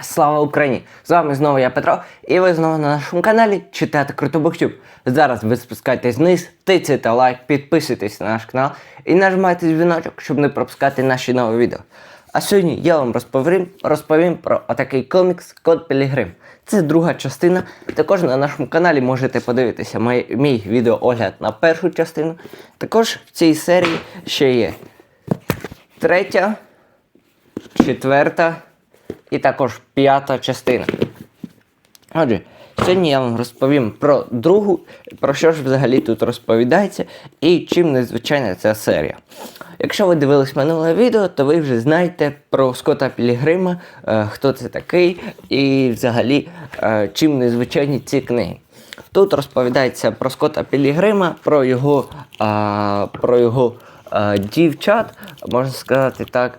Слава Україні! З вами знову я Петро, і ви знову на нашому каналі Читати Круто Буктюб. Зараз ви спускайтесь вниз, тицяйте лайк, підписуйтесь на наш канал і нажимайте дзвіночок, щоб не пропускати наші нові відео. А сьогодні я вам розповім, розповім про отакий комікс Код Пілігрим. Це друга частина. Також на нашому каналі можете подивитися мій, мій відеоогляд на першу частину. Також в цій серії ще є третя, четверта і також п'ята частина. Отже, сьогодні я вам розповім про другу, про що ж взагалі тут розповідається і чим незвичайна ця серія. Якщо ви дивились минуле відео, то ви вже знаєте про Скотта Пілігрима, е, хто це такий, і взагалі е, чим незвичайні ці книги. Тут розповідається про Скотта Пілігрима, про його, а, про його дівчат, можна сказати так,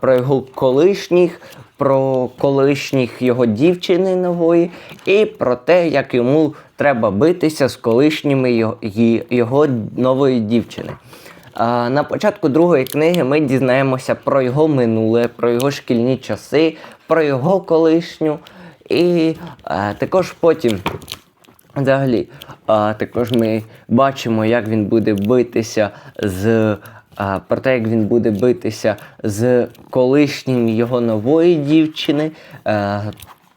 про його колишніх, про колишніх його дівчини нової, і про те, як йому треба битися з колишніми його, нової дівчини. На початку другої книги ми дізнаємося про його минуле, про його шкільні часи, про його колишню. І а, також потім Взагалі, а, також ми бачимо, як він буде битися з. Про те, як він буде битися з колишнім його нової дівчини. А,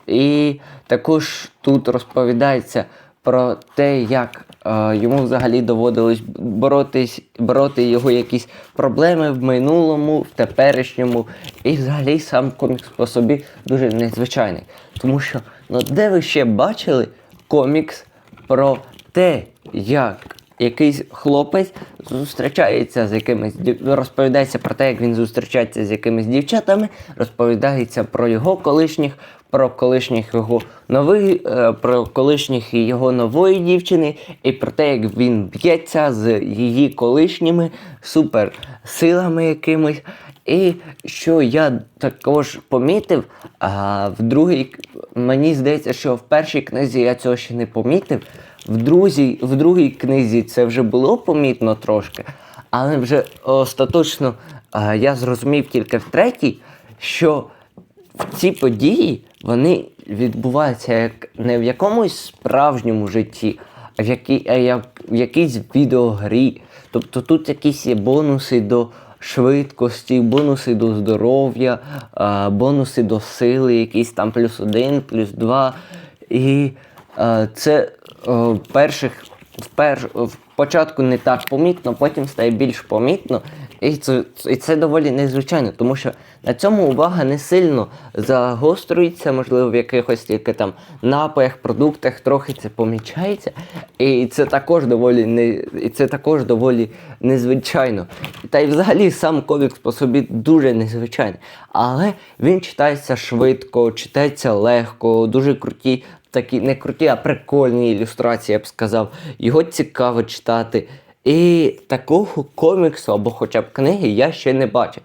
і також тут розповідається про те, як а, йому взагалі доводилось боротись, бороти його якісь проблеми в минулому, в теперішньому. І взагалі сам комікс по собі дуже незвичайний. Тому що, ну де ви ще бачили комікс про те, як якийсь хлопець зустрічається з якимись розповідається про те, як він зустрічається з якимись дівчатами, розповідається про його колишніх, про колишніх його нових, е, про колишніх його нової дівчини, і про те, як він б'ється з її колишніми суперсилами якимись. І що я також помітив, а в другій мені здається, що в першій книзі я цього ще не помітив. В, друзі, в другій книзі це вже було помітно трошки, але вже остаточно а, я зрозумів тільки в третій, що ці події вони відбуваються як не в якомусь справжньому житті, а в, якій, а як, в якійсь відеогрі. Тобто тут якісь є бонуси до швидкості, бонуси до здоров'я, а, бонуси до сили, якісь там плюс один, плюс два. І це перших в, перш, в початку не так помітно, потім стає більш помітно. І це, і це доволі незвичайно, тому що на цьому увага не сильно загострюється, можливо, в якихось тільки там напоях, продуктах трохи це помічається. І це також доволі не, і це також доволі незвичайно. Та й взагалі сам комікс по собі дуже незвичайний. Але він читається швидко, читається легко, дуже круті такі не круті, а прикольні ілюстрації, я б сказав. Його цікаво читати. І такого коміксу або хоча б книги я ще не бачив.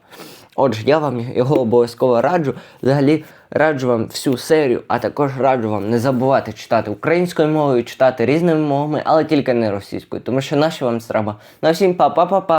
Отже, я вам його обов'язково раджу. Взагалі раджу вам всю серію, а також раджу вам не забувати читати українською мовою, читати різними мовами, але тільки не російською, тому що наші вам треба. На всім па-па-па-па.